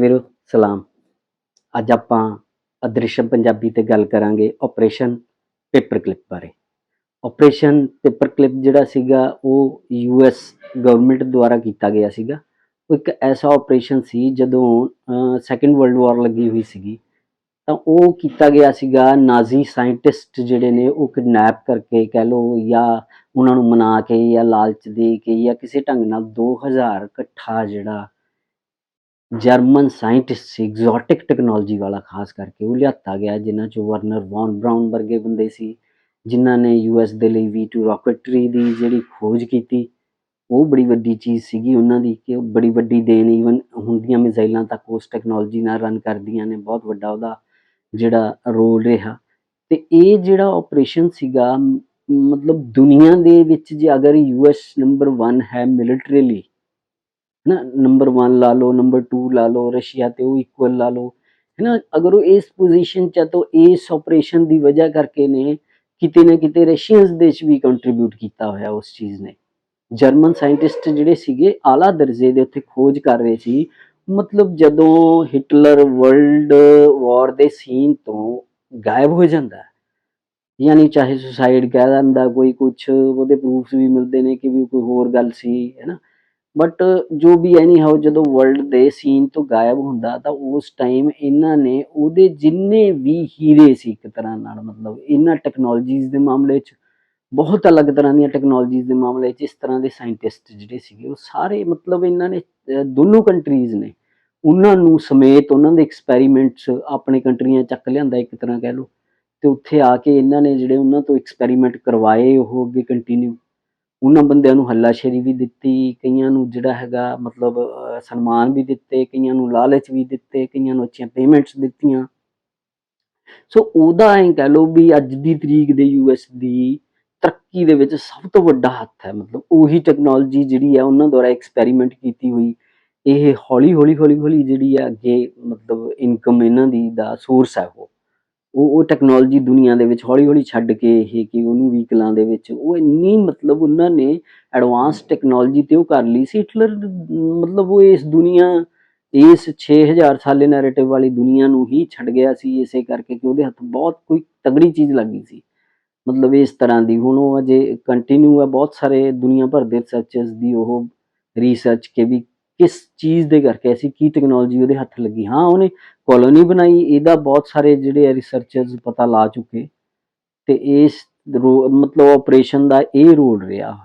ਵੀਰੋ ਸਲਾਮ। ਅੱਜ ਆਪਾਂ ਅਦ੍ਰਿਸ਼ਮ ਪੰਜਾਬੀ ਤੇ ਗੱਲ ਕਰਾਂਗੇ ਆਪਰੇਸ਼ਨ ਪੇਪਰ ਕਲਿੱਪ ਬਾਰੇ। ਆਪਰੇਸ਼ਨ ਪੇਪਰ ਕਲਿੱਪ ਜਿਹੜਾ ਸੀਗਾ, ਉਹ ਯੂਐਸ ਗਵਰਨਮੈਂਟ ਦੁਆਰਾ ਕੀਤਾ ਗਿਆ ਸੀਗਾ। ਉਹ ਇੱਕ ਐਸਾ ਆਪਰੇਸ਼ਨ ਸੀ ਜਦੋਂ ਸੈਕੰਡ ਵਰਲਡ ਵਾਰ ਲੱਗੀ ਹੋਈ ਸੀਗੀ। ਤਾਂ ਉਹ ਕੀਤਾ ਗਿਆ ਸੀਗਾ ਨਾਜ਼ੀ ਸਾਇੰਟਿਸਟ ਜਿਹੜੇ ਨੇ, ਉਹ ਕਿਡਨੈਪ ਕਰਕੇ ਕਹਿ ਲਓ ਜਾਂ ਉਹਨਾਂ ਨੂੰ ਮਨਾ ਕੇ ਜਾਂ ਲਾਲਚ ਦੇ ਕੇ ਜਾਂ ਕਿਸੇ ਢੰਗ ਨਾਲ 2000 ਇਕੱਠਾ ਜਿਹੜਾ ਜਰਮਨ ਸਾਇੰਟਿਸਟ ਸੀ ਐਗਜ਼ੋਟਿਕ ਟੈਕਨੋਲੋਜੀ ਵਾਲਾ ਖਾਸ ਕਰਕੇ, ਉਹ ਲਿਆਤਾ ਗਿਆ, ਜਿਨ੍ਹਾਂ ਚੋਂ ਵਰਨਰ ਵੌਨ ਬ੍ਰਾਊਨ ਵਰਗੇ ਬੰਦੇ ਸੀ, ਜਿਨ੍ਹਾਂ ਨੇ ਯੂਐਸ ਦੇ ਲਈ V2 ਰਾਕੇਟਰੀ ਦੀ ਜਿਹੜੀ ਖੋਜ ਕੀਤੀ। ਉਹ ਬੜੀ ਵੱਡੀ ਚੀਜ਼ ਸੀਗੀ ਉਹਨਾਂ ਦੀ, ਕਿ ਬੜੀ ਵੱਡੀ ਦੇਣ ਈਵਨ ਹੁੰਦੀਆਂ ਮਿਜ਼ਾਈਲਾਂ ਤੱਕ ਉਸ ਟੈਕਨੋਲੋਜੀ ਨਾਲ ਰਨ ਕਰਦੀਆਂ ਨੇ, ਬਹੁਤ ਵੱਡਾ ਉਹਦਾ ਜਿਹੜਾ ਰੋਲ ਰਿਹਾ। ਤੇ ਇਹ ਜਿਹੜਾ ਆਪਰੇਸ਼ਨ ਸੀਗਾ ਮਤਲਬ ਦੁਨੀਆ ਦੇ ਵਿੱਚ ਜੇ ਅਗਰ ਯੂਐਸ ਨੰਬਰ 1 ਹੈ ਮਿਲਟਰੀਲੀ ਨਾ ਨੰਬਰ 1 ਲਾ ਲਓ ਨੰਬਰ 2 ਲਾ ਲਓ, ਰਸ਼ੀਆ ਤੇ ਉਹ ਇਕੁਅਲ ਲਾ ਲਓ। ਹੈ ਨਾ, ਅਗਰ ਉਹ ਇਸ ਪੋਜੀਸ਼ਨ 'ਚ ਤਾਂ ਇਸ ਆਪਰੇਸ਼ਨ ਦੀ ਵਜ੍ਹਾ ਕਰਕੇ ਨੇ ਕਿਤੇ ਨਾ ਕਿਤੇ ਰਸ਼ੀਅਨਸ ਦੇ 'ਚ ਵੀ ਕੰਟਰੀਬਿਊਟ ਕੀਤਾ ਹੋਇਆ ਉਸ ਚੀਜ਼ ਨੇ। ਜਰਮਨ ਸਾਇੰਟਿਸਟ ਜਿਹੜੇ ਸੀਗੇ, ਆਲਾ ਦਰਜੇ ਦੇ ਉੱਤੇ ਖੋਜ ਕਰ ਰਹੇ ਸੀ। ਮਤਲਬ ਜਦੋਂ ਹਿਟਲਰ ਵਰਲਡ ਵਾਰ ਦੇ ਸੀਨ ਤੋਂ ਗਾਇਬ ਹੋ ਜਾਂਦਾ ਯਾਨੀ ਚਾਹੇ ਸੁਸਾਈਡ ਕਹਿ ਦਿੰਦਾ, ਕੋਈ ਕੁਛ, ਉਹਦੇ ਪ੍ਰੂਫਸ ਵੀ ਮਿਲਦੇ ਨੇ ਕਿ ਵੀ ਕੋਈ ਹੋਰ ਗੱਲ ਸੀ, ਹੈ ਨਾ। ਬਟ ਜੋ ਵੀ ਐਨੀ ਹਾਉ ਜਦੋਂ ਵਰਲਡ ਦੇ ਸੀਨ ਤੋਂ ਗਾਇਬ ਹੁੰਦਾ, ਤਾਂ ਉਸ ਟਾਈਮ ਇਹਨਾਂ ਨੇ ਉਹਦੇ ਜਿੰਨੇ ਵੀ ਹੀਰੇ ਸੀ ਇੱਕ ਤਰ੍ਹਾਂ ਨਾਲ, ਮਤਲਬ ਇਹਨਾਂ ਟੈਕਨੋਲੋਜੀਜ਼ ਦੇ ਮਾਮਲੇ 'ਚ, ਬਹੁਤ ਅਲੱਗ ਤਰ੍ਹਾਂ ਦੀਆਂ ਟੈਕਨੋਲੋਜੀਜ਼ ਦੇ ਮਾਮਲੇ 'ਚ, ਇਸ ਤਰ੍ਹਾਂ ਦੇ ਸਾਇੰਟਿਸਟ ਜਿਹੜੇ ਸੀਗੇ, ਉਹ ਸਾਰੇ ਮਤਲਬ ਇਹਨਾਂ ਨੇ ਦੋਨੋਂ ਕੰਟਰੀਜ਼ ਨੇ, ਉਹਨਾਂ ਨੂੰ ਸਮੇਤ ਉਹਨਾਂ ਦੇ ਐਕਸਪੈਰੀਮੈਂਟਸ ਆਪਣੇ ਕੰਟਰੀਆਂ ਚੱਕ ਲਿਆਂਦਾ, ਇੱਕ ਤਰ੍ਹਾਂ ਕਹਿ ਲਓ। ਤੇ ਉੱਥੇ ਆ ਕੇ ਇਹਨਾਂ ਨੇ ਜਿਹੜੇ ਉਹਨਾਂ ਤੋਂ ਐਕਸਪੈਰੀਮੈਂਟ ਕਰਵਾਏ, ਉਹ ਅੱਗੇ ਕੰਟੀਨਿਊ ਉਹਨਾਂ ਬੰਦਿਆਂ ਨੂੰ ਹੱਲਾਸ਼ੇਰੀ ਵੀ ਦਿੱਤੀ, ਕਈਆਂ ਨੂੰ ਜਿਹੜਾ ਹੈਗਾ ਮਤਲਬ ਸਨਮਾਨ ਵੀ ਦਿੱਤੇ, ਕਈਆਂ ਨੂੰ ਲਾਲਚ ਵੀ ਦਿੱਤੇ, ਕਈਆਂ ਨੂੰ ਅੱਛੀਆਂ ਪੇਮੈਂਟਸ ਦਿੱਤੀਆਂ। ਸੋ ਉਹਦਾ ਐਂ ਕਹਿ ਲਓ ਵੀ ਅੱਜ ਦੀ ਤਰੀਕ ਦੇ ਯੂਐਸ ਦੀ ਤਰੱਕੀ ਦੇ ਵਿੱਚ ਸਭ ਤੋਂ ਵੱਡਾ ਹੱਥ ਹੈ, ਮਤਲਬ ਉਹੀ ਟੈਕਨੋਲੋਜੀ ਜਿਹੜੀ ਹੈ ਉਹਨਾਂ ਦੁਆਰਾ ਐਕਸਪੈਰੀਮੈਂਟ ਕੀਤੀ ਹੋਈ। ਇਹ ਹੌਲੀ ਹੌਲੀ ਹੌਲੀ ਹੌਲੀ ਜਿਹੜੀ ਹੈ ਅੱਗੇ ਮਤਲਬ ਇਨਕਮ ਇਹਨਾਂ ਦੀ ਦਾ ਸੋਰਸ ਹੈ ਉਹ ਉਹ ਉਹ ਟੈਕਨੋਲੋਜੀ ਦੁਨੀਆ ਦੇ ਵਿੱਚ ਹੌਲੀ ਹੌਲੀ ਛੱਡ ਕੇ ਇਹ ਕਿ ਉਹਨੂੰ ਵਹੀਕਲਾਂ ਦੇ ਵਿੱਚ ਉਹ ਇੰਨੀ ਮਤਲਬ ਉਹਨਾਂ ਨੇ ਐਡਵਾਂਸ ਟੈਕਨੋਲੋਜੀ ਤੇ ਉਹ ਕਰ ਲਈ ਸੀ। ਹਿਟਲਰ ਮਤਲਬ ਉਹ ਇਸ ਦੁਨੀਆ, ਇਸ 6000 ਸਾਲੇ ਨੈਰੇਟਿਵ ਵਾਲੀ ਦੁਨੀਆ ਨੂੰ ਹੀ ਛੱਡ ਗਿਆ ਸੀ, ਇਸੇ ਕਰਕੇ ਕਿ ਉਹਦੇ ਹੱਥ ਬਹੁਤ ਕੋਈ ਤਗੜੀ ਚੀਜ਼ ਲੱਗੀ ਸੀ। ਮਤਲਬ ਇਸ ਤਰ੍ਹਾਂ ਦੀ ਹੁਣ ਉਹ ਅਜੇ ਕੰਟੀਨਿਊ ਹੈ ਬਹੁਤ ਸਾਰੇ ਦੁਨੀਆ ਭਰ ਦੇ ਰਿਸਰਚਰਸ ਦੀ ਉਹ ਰਿਸਰਚ ਕੇ ਵੀ ਕਿਸ ਚੀਜ਼ ਦੇ ਕਰਕੇ, ਐਸੀ ਕੀ ਟੈਕਨੋਲੋਜੀ ਉਹਦੇ ਹੱਥ ਲੱਗੀ? ਹਾਂ, ਉਹਨੇ ਕਲੋਨੀ ਬਣਾਈ, ਇਹਦਾ ਬਹੁਤ ਸਾਰੇ ਜਿਹੜੇ ਰਿਸਰਚਰਸ ਪਤਾ ਲਾ ਚੁੱਕੇ। ਤੇ ਇਸ ਰੋ- ਮਤਲਬ ਆਪਰੇਸ਼ਨ ਦਾ ਇਹ ਰੋਲ ਰਿਹਾ।